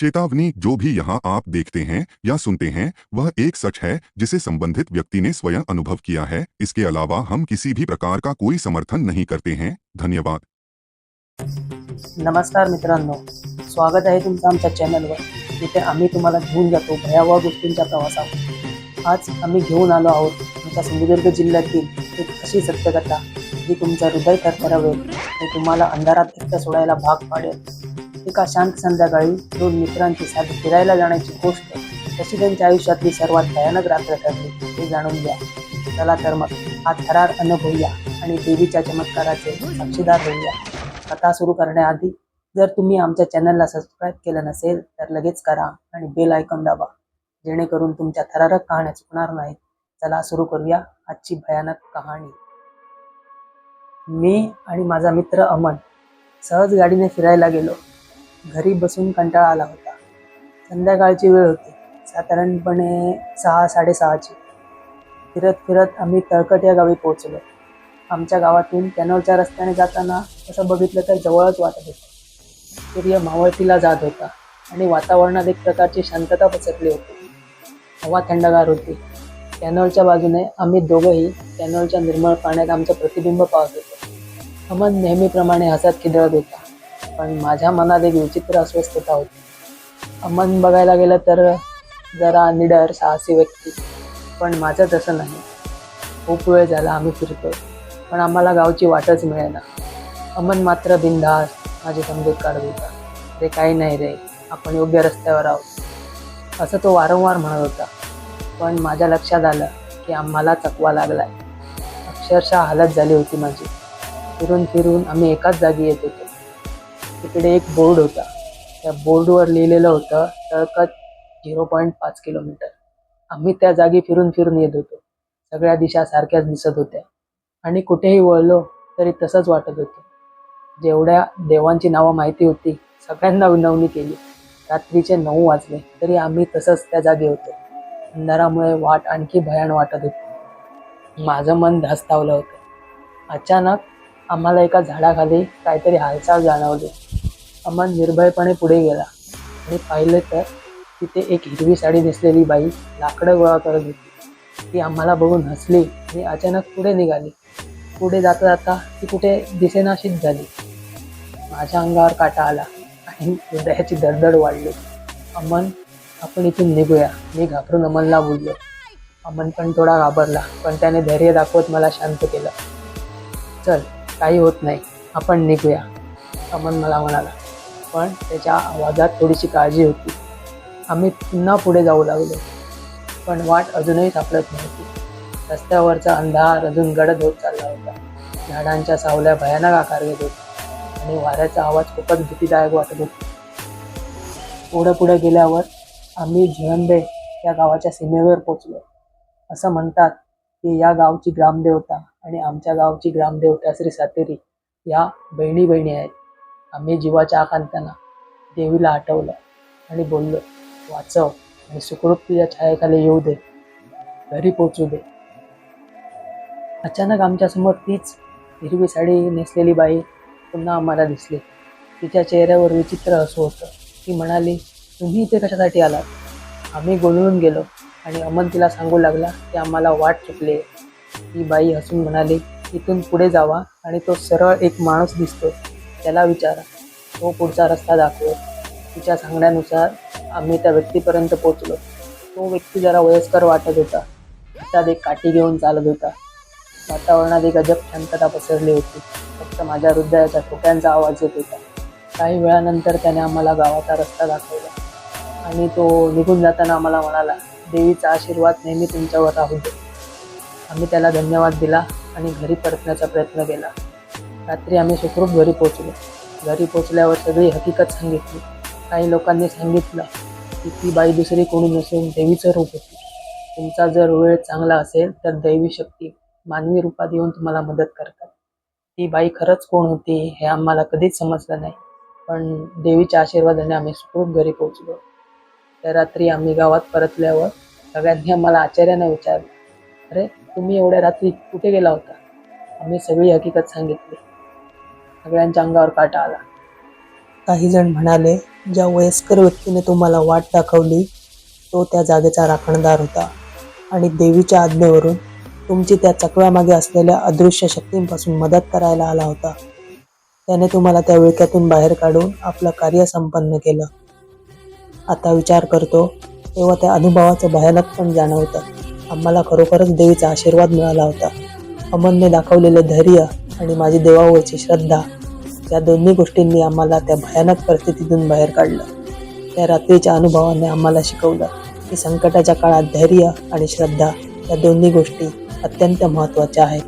चेतावनी, जो भी यहाँ आप देखते हैं या सुनते हैं, वह एक सच है, जिसे संबंधित व्यक्ति ने स्वयं अनुभव किया है। इसके अलावा हम किसी भी प्रकार का कोई समर्थन नहीं करते हैं। धन्यवाद। नमस्कार मित्रांनो, स्वागत आहे तुमचं आमच्या चॅनलवर, जिथे आम्ही तुम्हाला घेऊन जातो भयावह गोष्टींच्या प्रवासावर. आज आम्ही घेऊन आलो आहोत आमच्या सिंधुदुर्ग जिल्ह्यातील एक अशी सत्यकथा, जी तुमचं हृदय थरथरावेल आणि तुम्हाला अंधारात एकटं सोडायला भाग पाडेल. एका शांत संध्याकाळी दोन मित्रांची साधी फिरायला जाण्याची गोष्ट कशी त्यांच्या आयुष्यातली सर्वात भयानक रात्र ठरली हे जाणून घ्या. चला तर मग हा थरार अनुभवूया आणि देवीच्या चमत्काराचे साक्षीदार होऊया. कथा सुरू करण्याआधी जर तुम्ही आमच्या चॅनलला सबस्क्राईब केलं नसेल तर लगेच करा आणि बेल आयकॉन दाबा जेणेकरून तुमच्या थरारक कहाण्या चुकणार नाहीत. चला सुरू करूया आजची भयानक कहाणी. मी आणि माझा मित्र अमन सहज गाडीने फिरायला गेलो. घरी बसून कंटाळा आला होता. संध्याकाळची वेळ होती. साधारणपणे सहा साडेसहाची. फिरत फिरत आम्ही तळकट या गावी पोहोचलो. आमच्या गावातून कॅनॉलच्या रस्त्याने जाताना असं बघितलं तर जवळच वाटत होतं. सूर्य मावळतीला जात होता आणि वातावरणात एक प्रकारची शांतता पसरली होती. हवा थंडगार होती. कॅनॉलच्या बाजूने आम्ही दोघंही कॅनॉलच्या निर्मळ पाण्यात आमचं प्रतिबिंब पाहत होतो. अमन नेहमीप्रमाणे हसत खिदळत होता. पण माझ्या मनात एक विचित्र अस्वस्थता होती. अमन बघायला गेलं तर जरा निडर साहसी व्यक्ती. पण माझं तसं नाही. खूप वेळ झाला आम्ही फिरतोय. पण आम्हाला गावची वाटच मिळेना. अमन मात्र बिनधास माझी समजूत काढत होता. रे काही नाही रे. आपण योग्य रस्त्यावर आहोत. असं तो वारंवार म्हणत होता. पण माझ्या लक्षात आलं की आम्हाला चकवा लागलाय. अक्षरशः हालत झाली होती माझी. फिरून फिरून आम्ही एकाच जागी येत होतो. तिकडे एक बोर्ड होता. त्या बोर्डवर लिहिलेलं होतं तळकत झिरो पॉईंट पाच किलोमीटर. आम्ही त्या जागी फिरून फिरून येत होतो. सगळ्या दिशा सारख्याच दिसत होत्या. आणि कुठेही वळलो तरी तसंच वाटत होतं. जेवढ्या देवांची नावं माहिती होती सगळ्यांना विनवणी केली. रात्रीचे नऊ वाजले तरी आम्ही तसंच त्या जागी होतो. अंधारामुळे वाट आणखी भयान वाटत होती. माझं मन धास्तावलं होतं. अचानक आम्हाला एका झाडाखाली काहीतरी हालचाल जाणवली. अमन निर्भयपणे पुढे गेला. आणि पाहिलं तर तिथे एक हिरवी साडी नेसलेली बाई लाकडं गोळा करत होती. ती आम्हाला बघून हसली. आणि अचानक पुढे निघाली. पुढे जाता जाता ती कुठे दिसेनाशीच झाली. माझ्या अंगावर काटा आला आणि हृदयाची दडदड वाढली. अमन आपण इथून निघूया. मी घाबरून अमनला बोललो. अमन पण थोडा घाबरला पण त्याने धैर्य दाखवत मला शांत केलं. चल काही होत नाही. आपण निघूया अमन मला म्हणाला. पण त्याच्या आवाजात थोडीशी काळजी होती. आम्ही पुन्हा पुढे जाऊ लागलो पण वाट अजूनही सापडत नव्हती. रस्त्यावरचा अंधार अजून गडद होत चालला होता. झाडांच्या सावल्या भयानक आकार घेत होत्या आणि वाऱ्याचा आवाज खूपच भीतीदायक वाटत होता. पुढे पुढे गेल्यावर आम्ही झिळंबे या गावाच्या सीमेवर पोचलो असं म्हणतात की या गावची ग्रामदेवता आणि आमच्या गावची ग्रामदेवता श्री सातेरी या बहिणी बहिणी आहेत. आम्ही जीवाच्या आकांताना देवीला आठवलं आणि बोललो वाचव आणि सुखरूप तुझ्या छायेखाली येऊ दे घरी पोचू दे. अचानक आमच्यासमोर तीच हिरवी साडी नेसलेली बाई पुन्हा आम्हाला दिसली. तिच्या चेहऱ्यावर विचित्र हसू होतं. ती म्हणाली तुम्ही इथे कशासाठी आलात? आम्ही गोंधळून गेलो आणि अमन तिला सांगू लागला की आम्हाला वाट चुकली आहे. ती बाई हसून म्हणाली इथून पुढे जावा आणि तो सरळ एक माणूस दिसतो त्याला विचारा. तो पुढचा रस्ता दाखवेल. तिच्या सांगण्यानुसार आम्ही त्या व्यक्तीपर्यंत पोचलो तो व्यक्ती जरा वयस्कर वाटत होता. हातात एक काठी घेऊन चालत होता. वातावरणात एक अजब शांतता पसरली होती. फक्त माझ्या हृदयाच्या ठोक्यांचा आवाज येत होता. काही वेळानंतर त्याने आम्हाला गावाचा रस्ता दाखवला. आणि तो निघून जाताना आम्हाला म्हणाला देवीचा आशीर्वाद नेहमी तुमच्यावर राहू दे. आम्ही त्याला धन्यवाद दिला आणि घरी परतण्याचा प्रयत्न केला. रात्री आम्ही सुखरूप घरी पोचलो घरी पोचल्यावर सगळी हकीकत सांगितली. काही लोकांनी सांगितलं की ती बाई दुसरी कोणी नसून देवीचं रूप होती. तुमचा जर वेळ चांगला असेल तर दैवी शक्ती मानवी रूपात येऊन तुम्हाला मदत करतात. ती बाई खरंच कोण होती हे आम्हाला कधीच समजलं नाही. पण देवीच्या आशीर्वादाने आम्ही सुखरूप घरी पोहोचलो. त्या रात्री आम्ही गावात परतल्यावर सगळ्यांनी आम्हाला आचार्याने विचारलं अरे तुम्ही एवढ्या रात्री कुठे गेला होता? आम्ही सगळी हकीकत सांगितली. सगळ्यांच्या अंगावर काटा आला. काही जण म्हणाले ज्या वयस्कर व्यक्तीने तुम्हाला वाट दाखवली तो त्या जागेचा राखणदार होता आणि देवीच्या आज्ञेवरून तुमची त्या चकव्यामागे असलेल्या अदृश्य शक्तींपासून मदत करायला आला होता. त्याने तुम्हाला त्या विळक्यातून बाहेर काढून आपलं कार्य संपन्न केलं. आता विचार करतो तेव्हा त्या अनुभवाचं भयानक पण जाणवतं. आम्हाला खरोखरच देवीचा आशीर्वाद मिळाला होता. अमनने दाखवलेलं धैर्य आणि माझी देवावरची श्रद्धा या दोन्ही गोष्टींनी आम्हाला त्या भयानक परिस्थितीतून बाहेर काढलं. त्या रात्रीच्या अनुभवाने आम्हाला शिकवलं की संकटाच्या काळात धैर्य आणि श्रद्धा या दोन्ही गोष्टी अत्यंत महत्त्वाच्या आहेत.